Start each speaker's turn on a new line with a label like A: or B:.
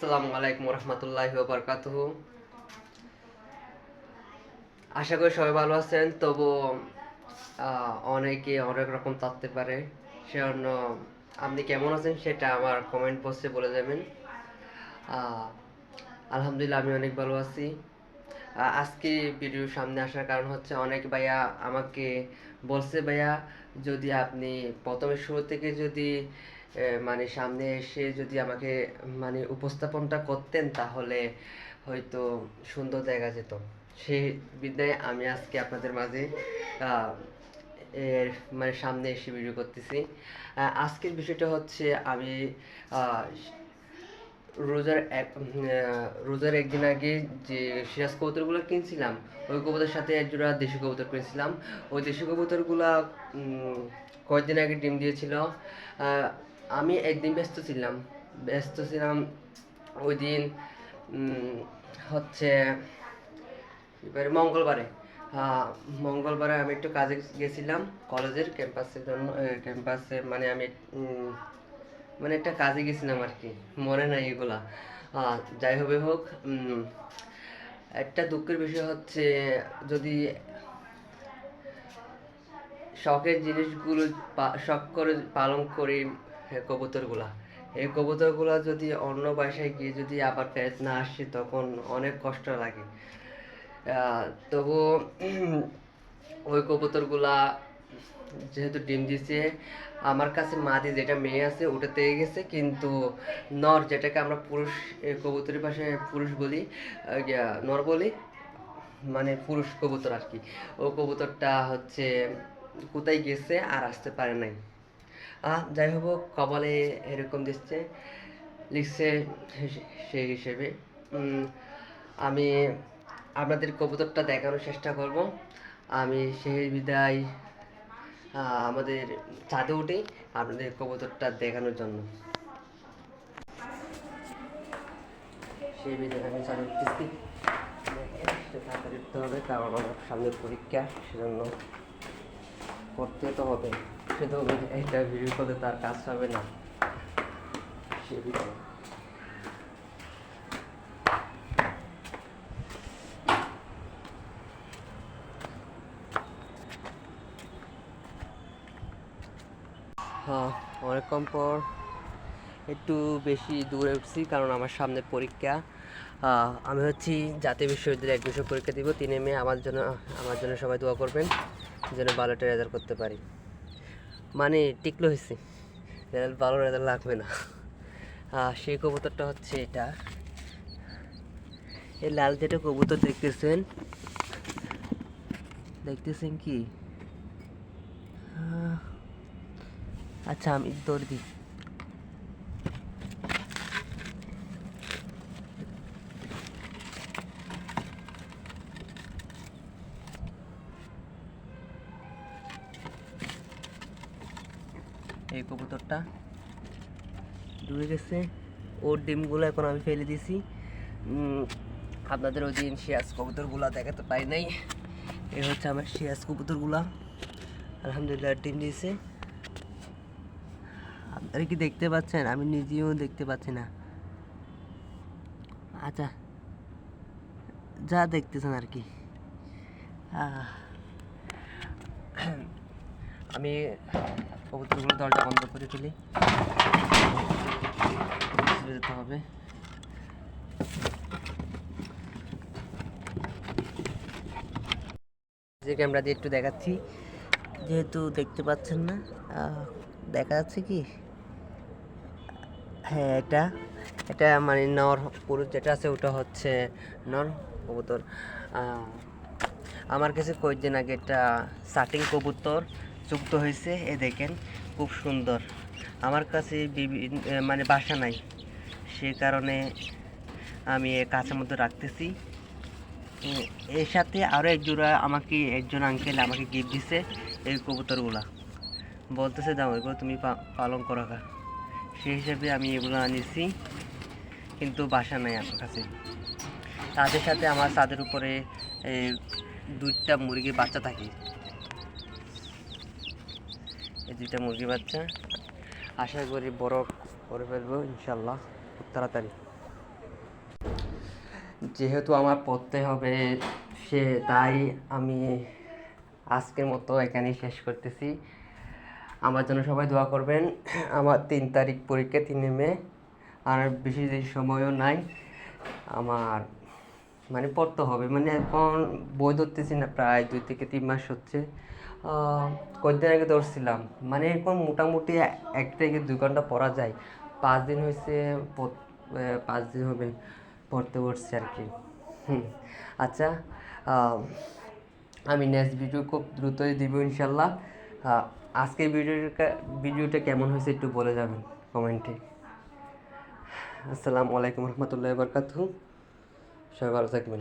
A: আসসালামু আলাইকুম রহমতুল্লাহ বরকাতুহ আশা করি সবাই ভালো আছেন, তবু অনেকে অনেক রকম থাকতে পারে, সেজন্য আপনি কেমন আছেন সেটা আমার কমেন্ট বক্সে বলে যাবেন আলহামদুলিল্লাহ আমি অনেক ভালো আছি। আজকে ভিডিও সামনে আসার কারণ হচ্ছে অনেক ভাইয়া আমাকে বলছে ভাইয়া, যদি আপনি প্রথমে শুরু থেকে যদি মানে সামনে এসে যদি আমাকে মানে উপস্থাপনটা করতেন তাহলে হয়তো সুন্দর দেখা যেত। সেই বিদ্যায় আমি আজকে আপনাদের মাঝে এর মানে সামনে এসে ভিডিও করতেছি। আজকের বিষয়টা হচ্ছে আমি রোজার এক রোজার একদিন আগে যে সিরাজ কবুতরগুলো কিনছিলাম, ওই কবুতরের সাথে এক জোড়া দেশি কবুতর কিনছিলাম। ওই দেশি কবুতরগুলা কয়েকদিন আগে ডিম দিয়েছিল। আমি একদিন ব্যস্ত ছিলাম। ব্যস্ত ছিলাম ওই দিন হচ্ছে এবারে মঙ্গলবারে। মঙ্গলবারে আমি একটু কাজে গেছিলাম কলেজের ক্যাম্পাসের জন্য ক্যাম্পাসে মানে আমি মানে একটা কাজে গেছিলাম আর কি। মনে নাই এগুলা। যাই হবে হোক একটা দুঃখের বিষয় হচ্ছে যদি শখের জিনিসগুলো শখ করে পালন করি কবুতরগুলা। এই কবুতরগুলা যদি অন্য বাসায় গিয়ে যদি আবার ফেরত না আসে, তখন অনেক কষ্ট লাগে। তবু ওই কবুতরগুলা যেহেতু ডিম দিছে, আমার কাছে মাদি যেটা মেয়ে আছে, ওটা পেয়ে গেছে, কিন্তু নর যেটাকে আমরা পুরুষ কবুতরের পাশে পুরুষ বলি নর বলি মানে পুরুষ কবুতর আর কি, ও কবুতরটা হচ্ছে কোথায় গেছে আর আসতে পারে নাই। আহ, যাই হোক, কপালে এরকম দিচ্ছে, লিখছে সেই হিসেবে। আমি আপনাদের কবুতরটা দেখানোর চেষ্টা করব। আমি সেই বিদায় আমাদের ছাদে উঠে আপনাদের কবুতরটা দেখানোর জন্য। সেই বিদায় আমি উঠতেছি। তাড়াতাড়ি উঠতে হবে কারণ আমার সামনে পরীক্ষা, সেজন্য করতে তো হবে। শুধু একটা ভিডিও করলে তার কাজ হবে না। হ্যাঁ অনেকক্ষণ পর একটু বেশি দূরে উঠছি, কারণ আমার সামনে পরীক্ষা। আমি হচ্ছি জাতীয় বিশ্ববিদ্যালয়ে অ্যাডমিশন পরীক্ষা দিব। তিনে মে, আমার জন্য আমার জন্য সবাই দোয়া করবেন, যেন ভালোটা রেজাল্ট করতে পারি। মানে টিকলো হয়েছে রেজাল্ট ভালো, রেজাল্ট লাগবে না। আর সেই কবুতরটা হচ্ছে এটা। এই লাল যেটা কবুতর দেখতেছেন দেখতেছেন কি? আচ্ছা আমি দৌড় দিই। এই কবুতরটা। ডুবে গেছে। ওর ডিমগুলো এখন আমি ফেলে দিছি। আপনাদের ওই দিন শিয়াজ কবুতরগুলো দেখাতে পাই নাই। এই হচ্ছে আমার শিয়াজ কবুতরগুলা। আলহামদুলিল্লাহ, ডিম দিয়েছে। আপনারা কি দেখতে পাচ্ছেন? আমি নিজেও দেখতে পাচ্ছি না। আচ্ছা যা দেখতেছেন আর কি। আমি কবুতরগুলো দরজা বন্ধ করে ফেলি যেতে হবে। যে ক্যামেরা দিয়ে একটু দেখাচ্ছি। যেহেতু দেখতে পাচ্ছেন না দেখা যাচ্ছে কি? হ্যাঁ এটা। এটা মানে নর পুরুষ যেটা আছে, ওটা হচ্ছে নর কবুতর। আমার কাছে কয়েকদিন আগে একটা সাটিং কবুতর যুক্ত হয়েছে, এ দেখেন, খুব সুন্দর। আমার কাছে বিভিন্ন মানে বাসা নাই। সে কারণে আমি এ কাছের মধ্যে রাখতেছি। এর সাথে আরও এক জোড়া আমাকে একজন আঙ্কেল আমাকে গিফট দিছে এই কবুতরগুলা। বলতেছে, দাও, এগুলো তুমি পালন করো। সেই হিসাবে আমি এগুলো আনিছি, কিন্তু বাসা নাই আমার কাছে। তাদের সাথে আমার ছাদের উপরে দুইটা মুরগির বাচ্চা থাকে। এই দুইটা মুরগির বাচ্চা। আশা করি বড় করে ফেলব ইনশাল্লাহ খুব তাড়াতাড়ি। যেহেতু আমার পড়তে হবে, সে তাই আমি আজকের মতো এখানেই শেষ করতেছি। আমার জন্য সবাই দোয়া করবেন, আমার তিন তারিখ পরীক্ষা, তিন মে, আর বেশি সময়ও নাই, আমার মানে পড়তে হবে। মানে এখন বই ধরতেছি না, প্রায় দুই থেকে তিন মাস হচ্ছে। কয়েকদিন আগে ধরছিলাম। মানে এখন মোটামুটি এক থেকে দুই ঘণ্টা পড়া যায়। পাঁচ দিন হয়েছে পাঁচ দিন হবে পড়তে বসছি আর কি। আচ্ছা আমি নেক্সট ভিডিও খুব দ্রুতই দিব ইনশাল্লাহ। আজকের ভিডিওটা ভিডিওটা কেমন হয়েছে একটু বলে যাবেন কমেন্টে আসসালামু আলাইকুম রহমতুল্লাহ বরকাতু সবাই ভালো থাকবেন।